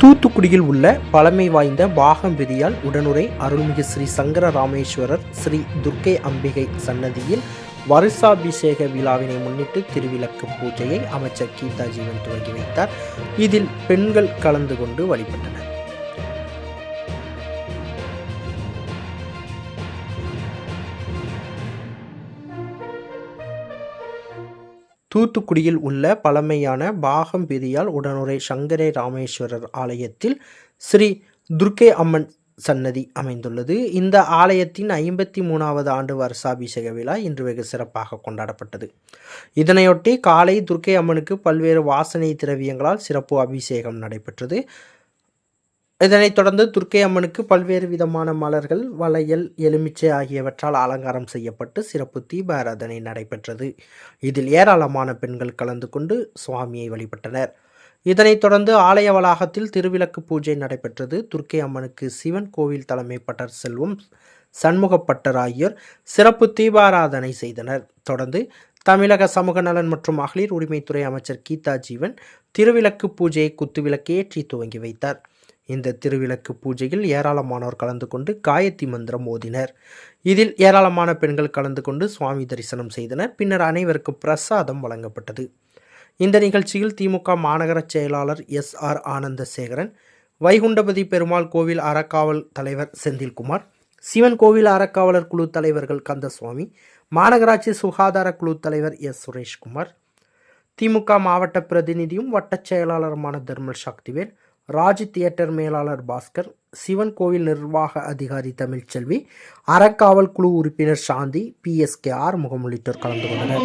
தூத்துக்குடியில் உள்ள பழமை வாய்ந்த பாகம் விதியால் உடனுரை அருள்மிகு ஸ்ரீ சங்கர ராமேஸ்வரர் ஸ்ரீ துர்க்கை அம்பிகை சன்னதியில் வருஷாபிஷேக விழாவினை முன்னிட்டு திருவிளக்கு பூஜையை அமைச்சர் கீதா ஜீவன் துவங்கி வைத்தார். இதில் பெண்கள் கலந்து கொண்டு வழிபட்டனர். தூத்துக்குடியில் உள்ள பழமையான பாகம் பிரியால் உடனுரை சங்கரே ராமேஸ்வரர் ஆலயத்தில் ஸ்ரீ துர்க்கை அம்மன் சன்னதி அமைந்துள்ளது. இந்த ஆலயத்தின் ஐம்பத்தி மூணாவது ஆண்டு வருஷாபிஷேக விழா இன்று வெகு சிறப்பாக கொண்டாடப்பட்டது. இதனையொட்டி காலை துர்க்கை அம்மனுக்கு பல்வேறு வாசனை திரவியங்களால் சிறப்பு அபிஷேகம் நடைபெற்றது. இதனைத் தொடர்ந்து துர்க்கை அம்மனுக்கு பல்வேறு விதமான மலர்கள் வளையல் எலுமிச்சை ஆகியவற்றால் அலங்காரம் செய்யப்பட்டு சிறப்பு தீபாராதனை நடைபெற்றது. இதில் ஏராளமான பெண்கள் கலந்து கொண்டு சுவாமியை வழிபட்டனர். இதனைத் தொடர்ந்து ஆலய வளாகத்தில் திருவிளக்கு பூஜை நடைபெற்றது. துர்க்கை அம்மனுக்கு சிவன் கோவில் தலைமை பட்டர் செல்வம் சண்முகப்பட்டர் ஆகியோர் சிறப்பு தீபாராதனை செய்தனர். தொடர்ந்து தமிழக சமூக நலன் மற்றும் மகளிர் உரிமைத்துறை அமைச்சர் கீதா ஜீவன் திருவிளக்கு பூஜையை குத்துவிளக்கேற்றி துவங்கி வைத்தார். இந்த திருவிளக்கு பூஜையில் ஏராளமானோர் கலந்து கொண்டு காயத்தி மந்திரம் ஓதினர். இதில் ஏராளமான பெண்கள் கலந்து கொண்டு சுவாமி தரிசனம் செய்தனர். பின்னர் அனைவருக்கும் பிரசாதம் வழங்கப்பட்டது. இந்த நிகழ்ச்சியில் திமுக மாநகர செயலாளர் எஸ் ஆர் ஆனந்தசேகரன் வைகுண்டபதி பெருமாள் கோவில் அறக்காவல் தலைவர் செந்தில்குமார் சிவன் கோவில் அறக்காவலர் குழு தலைவர்கள் கந்தசுவாமி மாநகராட்சி சுகாதார குழு தலைவர் எஸ் சுரேஷ்குமார் திமுக மாவட்ட பிரதிநிதியும் வட்டச் செயலாளருமான தர்மல் சக்திவேல் ராஜ் தியேட்டர் மேலாளர் பாஸ்கர் சிவன் கோவில் நிர்வாக அதிகாரி தமிழ்ச்செல்வி அறக்காவல் குழு உறுப்பினர் சாந்தி பிஎஸ்கே ஆர் முகம் உள்ளிட்டோர் கலந்து கொண்டனர்.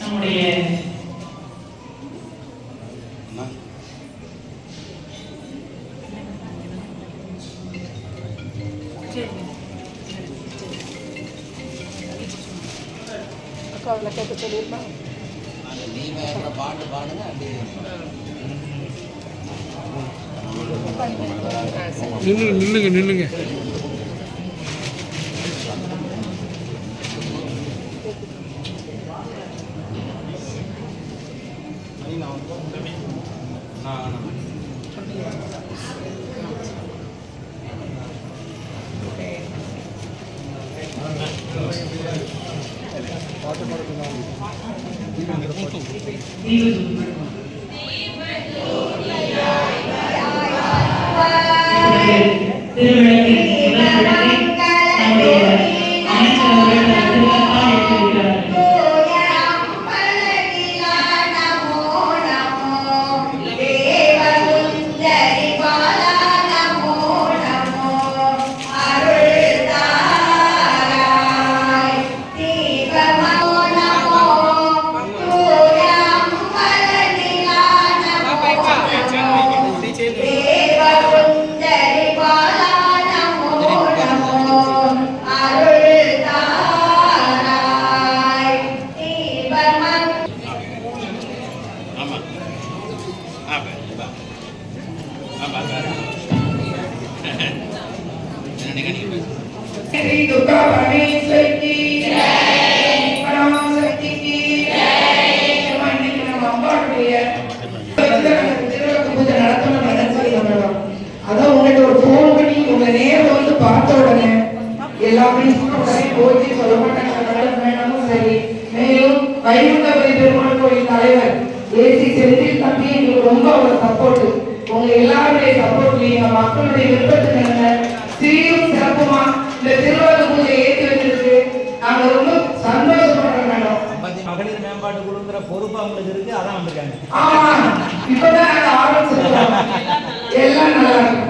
நம்முடைய அக்கா அதில் கேட்க சொல்லியிருமா நில்லுங்க. நில்லுங்க நில்லுங்க. திருவிழக்கை எங்களுடைய தலைவர் ஏசி செந்தில் தம்பி எங்களுக்கு ரொம்ப ஒரு சப்போர்ட் உங்க எல்லாருடைய சப்போர்ட் மக்களுடைய விருப்பத்துக்கு என்ன சீரும் சிறப்புமா இந்த திருவாரூர் பூஜை ஏற்றி வச்சிருக்கு நாங்க ரொம்ப சந்தோஷப்படுறோம் மகளிர் மேம்பாட்டு குழுங்கிற பொறுப்பு அவங்களுக்கு இருக்கு அதான் வந்திருக்காங்க. ஆமா இப்பதான் நாங்க ஆரம்பிச்சிருக்கோம். எல்லாம் நல்லா இருக்கும்